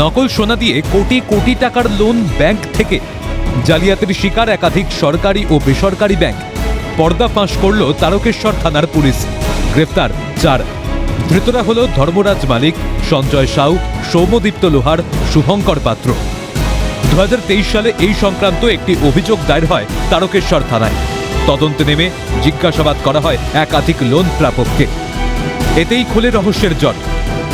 নকল সোনা দিয়ে কোটি কোটি টাকার লোন ব্যাংক থেকে। জালিয়াতির শিকার একাধিক সরকারি ও বেসরকারি ব্যাংক। পর্দা ফাঁস করল তারকেশ্বর থানার পুলিশ। গ্রেফতার চার। ধৃতরা হল ধর্মরাজ মালিক, সঞ্জয় সাউ সৌমদীপ্ত লোহার শুভঙ্কর পাত্র। দু হাজার তেইশ সালে এই সংক্রান্ত একটি অভিযোগ দায়ের হয় তারকেশ্বর থানায়। তদন্তে নেমে জিজ্ঞাসাবাদ করা হয় একাধিক লোন প্রাপককে। এতেই খুলে রহস্যের জট।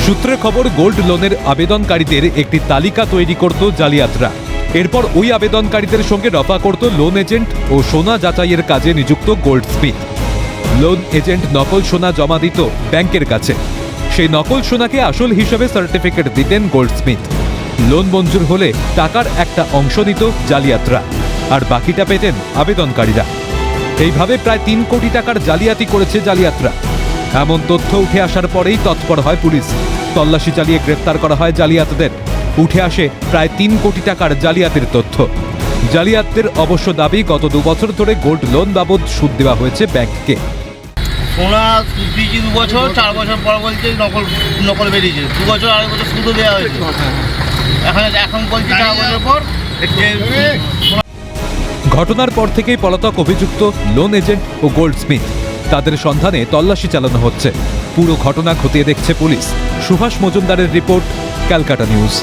সূত্রে খবর, গোল্ড লোনের আবেদনকারীদের একটি তালিকা তৈরি করত জালিয়াতরা। এরপর ওই আবেদনকারীদের সঙ্গে রফা করত লোন এজেন্ট ও সোনা যাচাইয়ের কাজে নিযুক্ত গোল্ড স্মিথ লোন এজেন্ট নকল সোনা জমা দিত ব্যাংকের কাছে। সেই নকল সোনাকে আসল হিসেবে সার্টিফিকেট দিতেন গোল্ড স্মিথ লোন মঞ্জুর হলে টাকার একটা অংশ দিত জালিয়াতরা, আর বাকিটা পেতেন আবেদনকারীরা। এইভাবে প্রায় তিন কোটি টাকার জালিয়াতি করেছে জালিয়াতরা। এমন তথ্য উঠে আসার পরেই তৎপর হয় পুলিশ। তল্লাশি চালিয়ে গ্রেপ্তার করা হয় জালিয়াতদের। উঠে আসে প্রায় তিন কোটি টাকার জালিয়াতির তথ্য। জালিয়াতদের অবশ্য দাবি গত দু বছর ধরে গোল্ড লোন বাবদ সুদ দেওয়া হয়েছে ব্যাংককে। সোনা সুদ দিয়েছি দু বছর চার বছর পর বলছে নকল নকল বেরিয়েছে। দু বছর আড়াই বছর সুদও দেওয়া হয়েছে। এখন এখন বলছে চার বছর পর। ঘটনার পর থেকেই পলাতক অভিযুক্ত লোন এজেন্ট ও গোল্ড স্মিথ তাদের সন্ধানে তল্লাশি চালানো হচ্ছে। পুরো ঘটনা খতিয়ে দেখছে পুলিশ। সুভাষ মজুমদারের রিপোর্ট, ক্যালকাটা নিউজ।